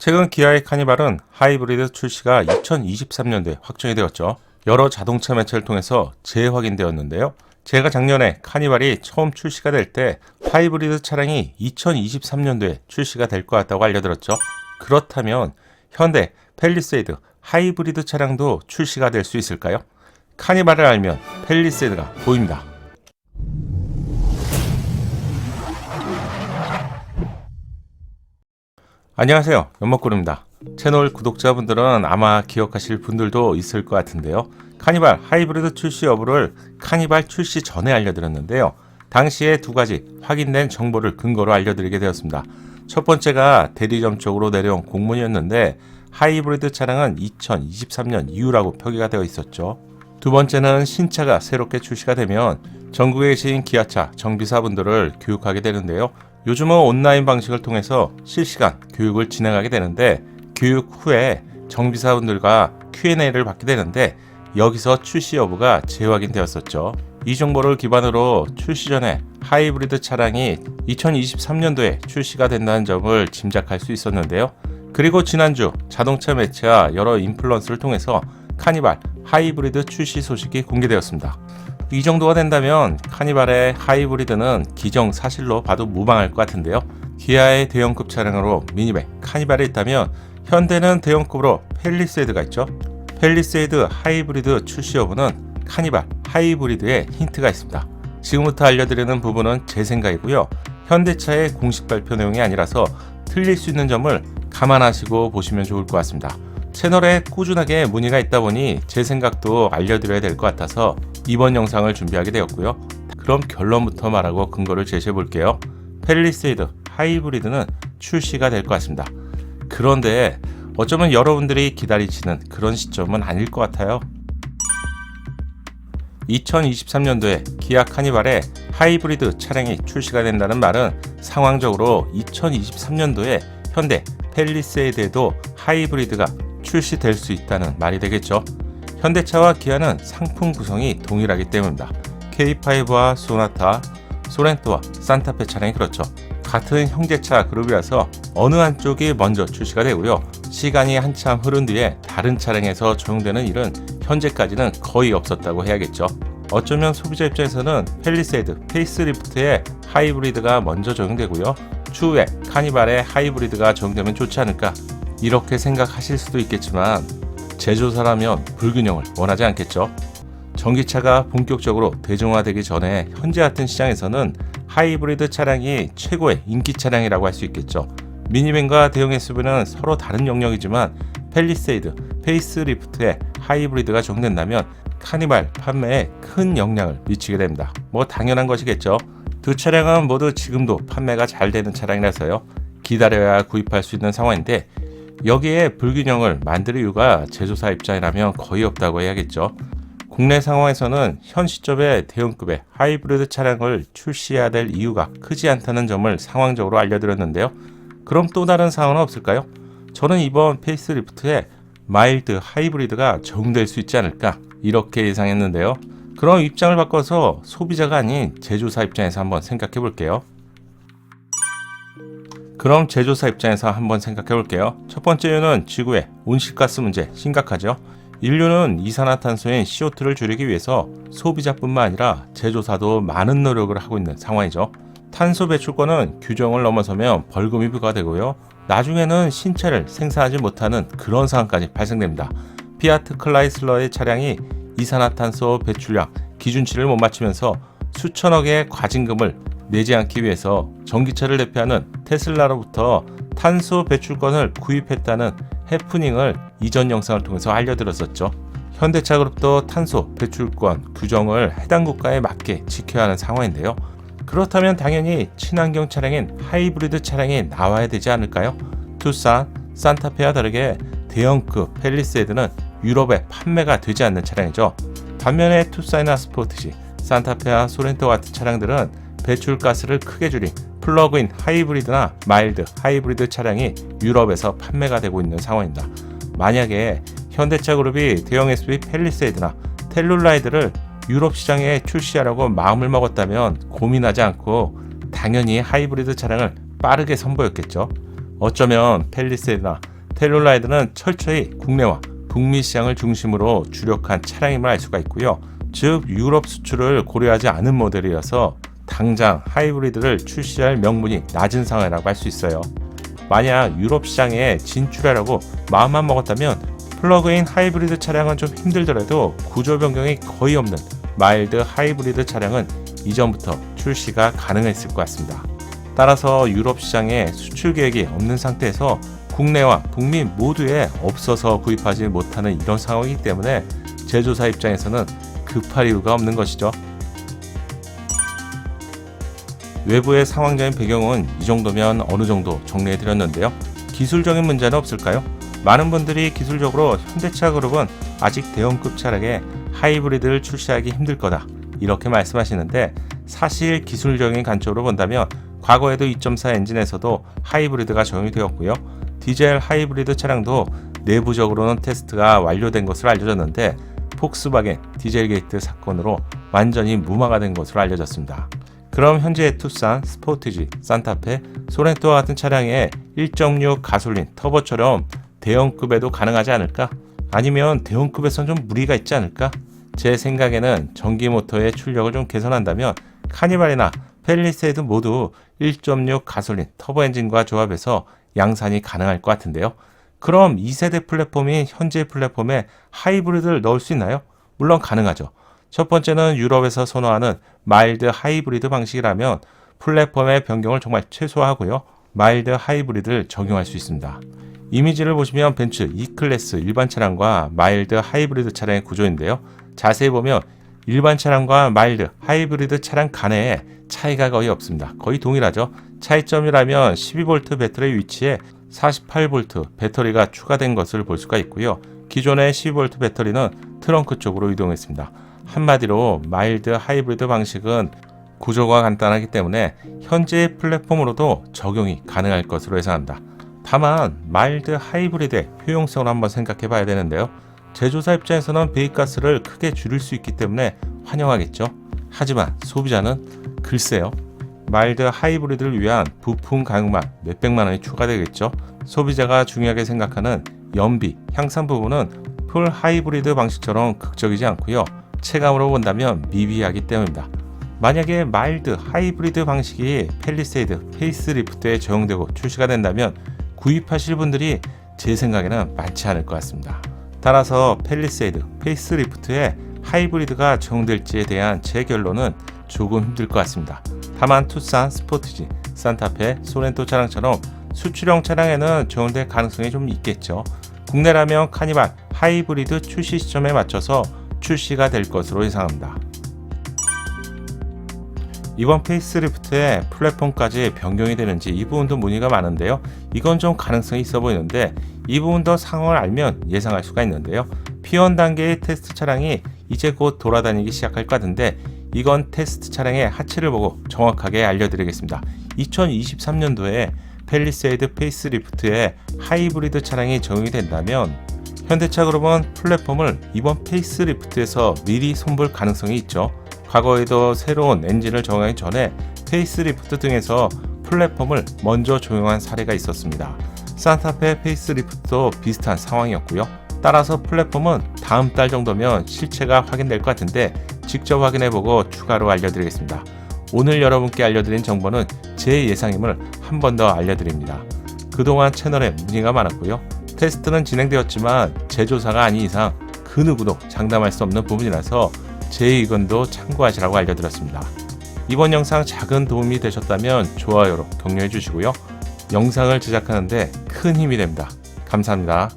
최근 기아의 카니발은 하이브리드 출시가 2023년도에 확정이 되었죠. 여러 자동차 매체를 통해서 재확인되었는데요. 제가 작년에 카니발이 처음 출시가 될 때 하이브리드 차량이 2023년도에 출시가 될 것 같다고 알려드렸죠. 그렇다면 현대 펠리세이드 하이브리드 차량도 출시가 될 수 있을까요? 카니발을 알면 펠리세이드가 보입니다. 안녕하세요. 연목구름입니다. 채널 구독자분들은 아마 기억하실 분들도 있을 것 같은데요. 카니발 하이브리드 출시 여부를 카니발 출시 전에 알려드렸는데요. 당시에 두 가지 확인된 정보를 근거로 알려드리게 되었습니다. 첫 번째가 대리점 쪽으로 내려온 공문이었는데 하이브리드 차량은 2023년 이후라고 표기가 되어 있었죠. 두 번째는 신차가 새롭게 출시가 되면 전국에 계신 기아차 정비사분들을 교육하게 되는데요. 요즘은 온라인 방식을 통해서 실시간 교육을 진행하게 되는데 교육 후에 정비사분들과 Q&A를 받게 되는데 여기서 출시 여부가 재확인되었었죠. 이 정보를 기반으로 출시 전에 하이브리드 차량이 2023년도에 출시가 된다는 점을 짐작할 수 있었는데요. 그리고 지난주 자동차 매체와 여러 인플루언스를 통해서 카니발 하이브리드 출시 소식이 공개되었습니다. 이 정도가 된다면 카니발의 하이브리드는 기정 사실로 봐도 무방할 것 같은데요. 기아의 대형급 차량으로 미니백, 카니발이 있다면 현대는 대형급으로 펠리세이드가 있죠. 펠리세이드 하이브리드 출시 여부는 카니발 하이브리드에 힌트가 있습니다. 지금부터 알려드리는 부분은 제 생각이고요. 현대차의 공식 발표 내용이 아니라서 틀릴 수 있는 점을 감안하시고 보시면 좋을 것 같습니다. 채널에 꾸준하게 문의가 있다 보니 제 생각도 알려드려야 될 것 같아서 이번 영상을 준비하게 되었고요. 그럼 결론부터 말하고 근거를 제시해 볼게요. 펠리세이드 하이브리드는 출시가 될 것 같습니다. 그런데 어쩌면 여러분들이 기다리시는 그런 시점은 아닐 것 같아요. 2023년도에 기아 카니발에 하이브리드 차량이 출시가 된다는 말은 상황적으로 2023년도에 현대 펠리세이드에도 하이브리드가 출시될 수 있다는 말이 되겠죠. 현대차와 기아는 상품 구성이 동일하기 때문입니다. K5와 소나타, 소렌토와 산타페 차량이 그렇죠. 같은 형제차 그룹이라서 어느 한쪽이 먼저 출시가 되고요. 시간이 한참 흐른 뒤에 다른 차량에서 적용되는 일은 현재까지는 거의 없었다고 해야겠죠. 어쩌면 소비자 입장에서는 펠리세이드, 페이스리프트의 하이브리드가 먼저 적용되고요. 추후에 카니발의 하이브리드가 적용되면 좋지 않을까 이렇게 생각하실 수도 있겠지만 제조사라면 불균형을 원하지 않겠죠. 전기차가 본격적으로 대중화되기 전에 현재 같은 시장에서는 하이브리드 차량이 최고의 인기 차량이라고 할 수 있겠죠. 미니밴과 대형 SUV는 서로 다른 영역이지만 펠리세이드, 페이스리프트에 하이브리드가 적용된다면 카니발 판매에 큰 영향을 미치게 됩니다. 뭐 당연한 것이겠죠. 두 차량은 모두 지금도 판매가 잘 되는 차량이라서요. 기다려야 구입할 수 있는 상황인데 여기에 불균형을 만들 이유가 제조사 입장이라면 거의 없다고 해야겠죠. 국내 상황에서는 현 시점에 대형급의 하이브리드 차량을 출시해야 될 이유가 크지 않다는 점을 상황적으로 알려드렸는데요. 그럼 또 다른 사항은 없을까요? 저는 이번 페이스리프트에 마일드 하이브리드가 적용될 수 있지 않을까 이렇게 예상했는데요. 그럼 입장을 바꿔서 소비자가 아닌 제조사 입장에서 한번 생각해 볼게요. 그럼 제조사 입장에서 한번 생각해 볼게요. 첫 번째 이유는 지구의 온실가스 문제 심각하죠. 인류는 이산화탄소인 CO2를 줄이기 위해서 소비자뿐만 아니라 제조사도 많은 노력을 하고 있는 상황이죠. 탄소 배출권은 규정을 넘어서면 벌금이 부과되고요. 나중에는 신차를 생산하지 못하는 그런 상황까지 발생됩니다. 피아트 클라이슬러의 차량이 이산화탄소 배출량 기준치를 못 맞추면서 수천억의 과징금을 내지 않기 위해서 전기차를 대표하는 테슬라로부터 탄소 배출권을 구입했다는 해프닝을 이전 영상을 통해서 알려드렸었죠. 현대차 그룹도 탄소 배출권 규정을 해당 국가에 맞게 지켜야 하는 상황인데요. 그렇다면 당연히 친환경 차량인 하이브리드 차량이 나와야 되지 않을까요? 투싼, 산타페와 다르게 대형급 펠리세이드는 유럽에 판매가 되지 않는 차량이죠. 반면에 투싼이나 스포티지, 산타페와 소렌토 같은 차량들은 배출가스를 크게 줄인 플러그인 하이브리드나 마일드 하이브리드 차량이 유럽에서 판매가 되고 있는 상황입니다. 만약에 현대차 그룹이 대형 SUV 펠리세이드나 텔룰라이드를 유럽 시장에 출시하려고 마음을 먹었다면 고민하지 않고 당연히 하이브리드 차량을 빠르게 선보였겠죠. 어쩌면 펠리세이드나 텔룰라이드는 철저히 국내와 북미 시장을 중심으로 주력한 차량임을 알 수가 있고요. 즉 유럽 수출을 고려하지 않은 모델이어서 당장 하이브리드를 출시할 명분이 낮은 상황이라고 할 수 있어요. 만약 유럽 시장에 진출하려고 마음만 먹었다면 플러그인 하이브리드 차량은 좀 힘들더라도 구조 변경이 거의 없는 마일드 하이브리드 차량은 이전부터 출시가 가능했을 것 같습니다. 따라서 유럽 시장에 수출 계획이 없는 상태에서 국내와 북미 모두에 없어서 구입하지 못하는 이런 상황이기 때문에 제조사 입장에서는 급할 이유가 없는 것이죠. 외부의 상황적인 배경은 이 정도면 어느 정도 정리해 드렸는데요. 기술적인 문제는 없을까요? 많은 분들이 기술적으로 현대차 그룹은 아직 대형급 차량에 하이브리드를 출시하기 힘들 거다 이렇게 말씀하시는데 사실 기술적인 관점으로 본다면 과거에도 2.4 엔진에서도 하이브리드가 적용이 되었고요. 디젤 하이브리드 차량도 내부적으로는 테스트가 완료된 것으로 알려졌는데 폭스바겐 디젤 게이트 사건으로 완전히 무마가 된 것으로 알려졌습니다. 그럼 현재 투싼, 스포티지, 산타페, 소렌토와 같은 차량에 1.6 가솔린 터보처럼 대형급에도 가능하지 않을까? 아니면 대형급에선 좀 무리가 있지 않을까? 제 생각에는 전기 모터의 출력을 좀 개선한다면 카니발이나 펠리세이드 모두 1.6 가솔린 터보 엔진과 조합해서 양산이 가능할 것 같은데요. 그럼 2세대 플랫폼인 현재 플랫폼에 하이브리드를 넣을 수 있나요? 물론 가능하죠. 첫 번째는 유럽에서 선호하는 마일드 하이브리드 방식이라면 플랫폼의 변경을 정말 최소화하고요. 마일드 하이브리드를 적용할 수 있습니다. 이미지를 보시면 벤츠 E클래스 일반 차량과 마일드 하이브리드 차량의 구조인데요. 자세히 보면 일반 차량과 마일드 하이브리드 차량 간에 차이가 거의 없습니다. 거의 동일하죠. 차이점이라면 12V 배터리 위치에 48V 배터리가 추가된 것을 볼 수가 있고요. 기존의 12V 배터리는 트렁크 쪽으로 이동했습니다. 한마디로 마일드 하이브리드 방식은 구조가 간단하기 때문에 현재 플랫폼으로도 적용이 가능할 것으로 예상합니다. 다만 마일드 하이브리드의 효용성을 한번 생각해 봐야 되는데요. 제조사 입장에서는 배기가스를 크게 줄일 수 있기 때문에 환영하겠죠. 하지만 소비자는 글쎄요. 마일드 하이브리드를 위한 부품 가격만 몇백만 원이 추가되겠죠. 소비자가 중요하게 생각하는 연비, 향상 부분은 풀 하이브리드 방식처럼 극적이지 않고요. 체감으로 본다면 미비하기 때문입니다. 만약에 마일드 하이브리드 방식이 펠리세이드 페이스리프트에 적용되고 출시가 된다면 구입하실 분들이 제 생각에는 많지 않을 것 같습니다. 따라서 펠리세이드 페이스리프트에 하이브리드가 적용될지에 대한 제 결론은 조금 힘들 것 같습니다. 다만 투싼, 스포티지, 산타페, 소렌토 차량처럼 수출형 차량에는 적용될 가능성이 좀 있겠죠. 국내라면 카니발 하이브리드 출시 시점에 맞춰서 출시가 될 것으로 예상합니다. 이번 페이스리프트에 플랫폼까지 변경이 되는지 이 부분도 문의가 많은데요. 이건 좀 가능성이 있어 보이는데 이 부분도 상황을 알면 예상할 수가 있는데요. P1 단계의 테스트 차량이 이제 곧 돌아다니기 시작할 것 같은데 이건 테스트 차량의 하체를 보고 정확하게 알려드리겠습니다. 2023년도에 펠리세이드 페이스리프트에 하이브리드 차량이 적용이 된다면 현대차 그룹은 플랫폼을 이번 페이스리프트에서 미리 손볼 가능성이 있죠. 과거에도 새로운 엔진을 적용하기 전에 페이스리프트 등에서 플랫폼을 먼저 적용한 사례가 있었습니다. 산타페 페이스리프트도 비슷한 상황이었고요. 따라서 플랫폼은 다음 달 정도면 실체가 확인될 것 같은데 직접 확인해보고 추가로 알려드리겠습니다. 오늘 여러분께 알려드린 정보는 제 예상임을 한 번 더 알려드립니다. 그동안 채널에 문의가 많았고요. 테스트는 진행되었지만 제조사가 아닌 이상 그 누구도 장담할 수 없는 부분이라서 제 의견도 참고하시라고 알려드렸습니다. 이번 영상 작은 도움이 되셨다면 좋아요로 격려해 주시고요. 영상을 제작하는데 큰 힘이 됩니다. 감사합니다.